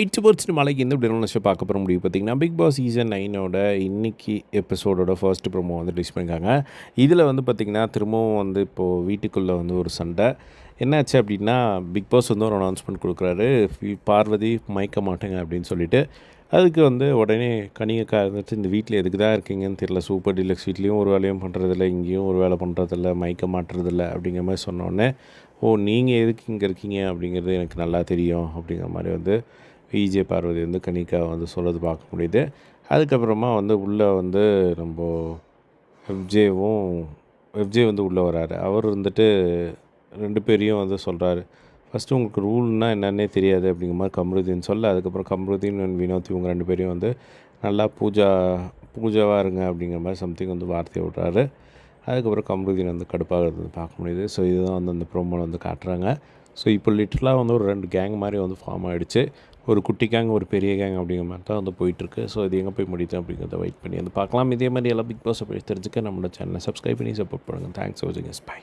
Eight percent மலைக்கு எந்த இப்படி நினச்சி பார்க்க போகிற முடியும் பார்த்தீங்கன்னா பிக் பாஸ் சீசன் நைனோட இன்னைக்கு எபிசோடோட ஃபர்ஸ்ட் ப்ரோமோ வந்து ரிலீஸ் பண்ணியிருக்காங்க. இதில் வந்து பார்த்திங்கன்னா திரும்பவும் வந்து இப்போது வீட்டுக்குள்ளே வந்து ஒரு சண்டை. என்னாச்சு அப்படின்னா பிக் பாஸ் வந்து ஒரு அனௌன்ஸ்மெண்ட் கொடுக்குறாரு. பார்வதி மயக்க மாட்டேங்க அப்படின்னு சொல்லிட்டு. அதுக்கு வந்து உடனே கணிகக்கா இருந்துட்டு இந்த வீட்டில் எதுக்கு தான் இருக்கீங்கன்னு தெரியல. சூப்பர் டீலக்ஸ் வீட்லேயும் ஒரு வேலையும் பண்ணுறதில்ல இங்கேயும் ஒரு வேலை பண்ணுறதில்ல மயக்க மாட்டுறதில்ல அப்படிங்கிற மாதிரி சொன்னோடனே ஓ நீங்கள் எதுக்கு இங்கே இருக்கீங்க? அப்படிங்கிறது எனக்கு நல்லா தெரியும் அப்படிங்கிற மாதிரி வந்து பிஜே பார்வதி வந்து கனிக்கா வந்து சொல்கிறது பார்க்க முடியுது. அதுக்கப்புறமா வந்து உள்ளே வந்து நம்ம எஃப்ஜேவும் எஃப்ஜே வந்து உள்ளே வராரு. அவர் வந்துட்டு ரெண்டு பேரையும் வந்து சொல்கிறாரு ஃபஸ்ட்டு உங்களுக்கு ரூல்னால் என்னன்னே தெரியாது அப்படிங்கிற மாதிரி கம்ருதீன் சொல்ல அதுக்கப்புறம் கம்ருதீன் வினோத் இவங்க ரெண்டு பேரையும் வந்து நல்லா பூஜா பூஜாவாக இருங்க அப்படிங்கிற மாதிரி சம்திங் வந்து வார்த்தையை விட்றாரு. அதுக்கப்புறம் கம்ருதீன் வந்து கடுப்பாகிறது பார்க்க முடியுது. ஸோ இதுதான் வந்து அந்த ப்ரோமோவில் வந்து காட்டுறாங்க. ஸோ இப்போ லிட்டரலாக வந்து ஒரு ரெண்டு கேங் மாதிரி வந்து ஃபார்ம் ஆகிடுச்சு ஒரு குட்டி கேங் ஒரு பெரிய கேங் அப்படிங்கிற மாதிரி தான் வந்து போயிட்டுருக்கு. ஸோ இது எங்கே போய் முடியுது அப்படிங்கிறத வெயிட் பண்ணி வந்து பார்க்கலாம். இதே மாதிரி எல்லாம் பிக் பாஸ் அப்படி தெரிஞ்சுக்க நம்மளோட சேனலை சப்ஸ்கிரைப் பண்ணி சப்போர்ட் பண்ணுங்கள் தேங்க்ஸ் ஃபார் வாட்சிங் எஸ் பை